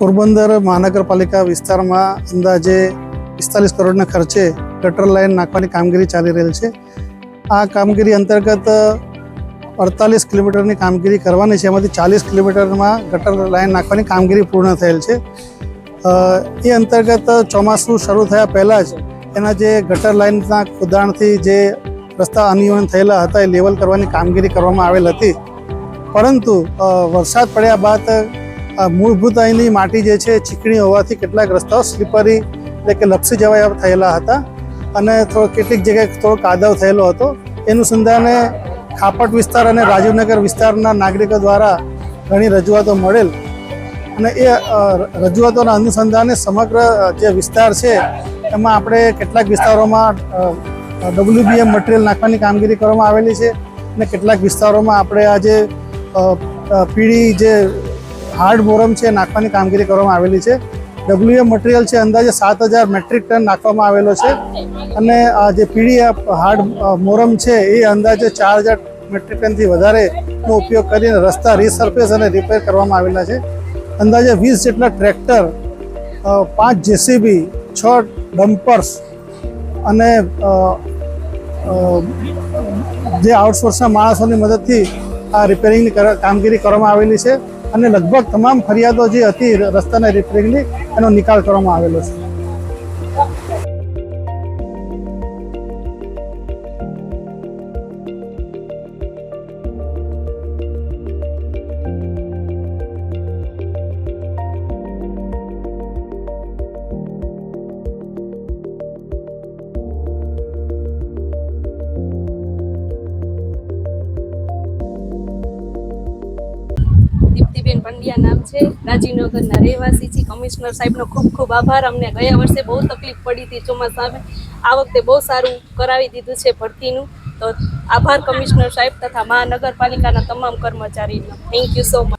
પોરબંદર મહાનગરપાલિકા વિસ્તારમાં અંદાજે પિસ્તાલીસ કરોડના ખર્ચે ગટર લાઇન નાખવાની કામગીરી ચાલી રહેલ છે. આ કામગીરી અંતર્ગત અડતાલીસ કિલોમીટરની કામગીરી કરવાની છે. એમાંથી ચાલીસ કિલોમીટરમાં ગટર લાઇન નાખવાની કામગીરી પૂર્ણ થયેલ છે. એ અંતર્ગત ચોમાસું શરૂ થયા પહેલાં જ એના જે ગટર લાઇનના ખોદાણથી જે રસ્તા અનિયમન થયેલા હતા એ લેવલ કરવાની કામગીરી કરવામાં આવેલ હતી. પરંતુ વરસાદ પડ્યા બાદ મૂળભૂત અહીંની માટી જે છે ચીકણી હોવાથી કેટલાક રસ્તાઓ સ્લીપરી એટલે કે લપસી જવા થયેલા હતા. અને થોડો કેટલીક જગ્યાએ થોડો કાદવ થયેલો હતો. એનું સંધાને ખાપટ વિસ્તાર અને રાજીવનગર વિસ્તારના નાગરિકો દ્વારા ઘણી રજૂઆતો મળેલ. અને એ રજૂઆતોના અનુસંધાને સમગ્ર જે વિસ્તાર છે, એમાં આપણે કેટલાક વિસ્તારોમાં ડબલ્યુબીએમ મટીરિયલ નાખવાની કામગીરી કરવામાં આવેલી છે. અને કેટલાક વિસ્તારોમાં આપણે આજે પીળી જે હાર્ડ મોરમ છે, નાખવાની કામગીરી કરવામાં આવેલી છે. ડબલ્યુએમ મટીરિયલ છે, અંદાજે સાત હજાર મેટ્રિક ટન નાખવામાં આવેલો છે. અને આ જે પીડીએફ હાર્ડ મોરમ છે, એ અંદાજે ચાર હજાર મેટ્રિક ટનથી વધારેનો ઉપયોગ કરીને રસ્તા રીસર્ફેસ અને રિપેર કરવામાં આવેલા છે. અંદાજે વીસ જેટલા ટ્રેક્ટર પાંચ જેસીબી છ ડમ્પર્સ અને જે આઉટસોર્સના માણસોની મદદથી આ રિપેરિંગની કામગીરી કરવામાં આવેલી છે. અને લગભગ તમામ ફરિયાદો જે હતી રસ્તાના રિપેરિંગની એનો નિકાલ કરવામાં આવેલો છે. પંડ્યા નામ છે. રાજીનગરના રહેવાસી છે કમિશનર સાહેબનો ખૂબ ખૂબ આભાર. અમને ગયા વર્ષે બહુ તકલીફ પડી હતી ચોમાસામાં આ વખતે બહુ સારું કરાવી દીધું છે ભરતીનું. તો આભાર કમિશનર સાહેબ તથા મહાનગરપાલિકાના તમામ કર્મચારીનો. Thank you so much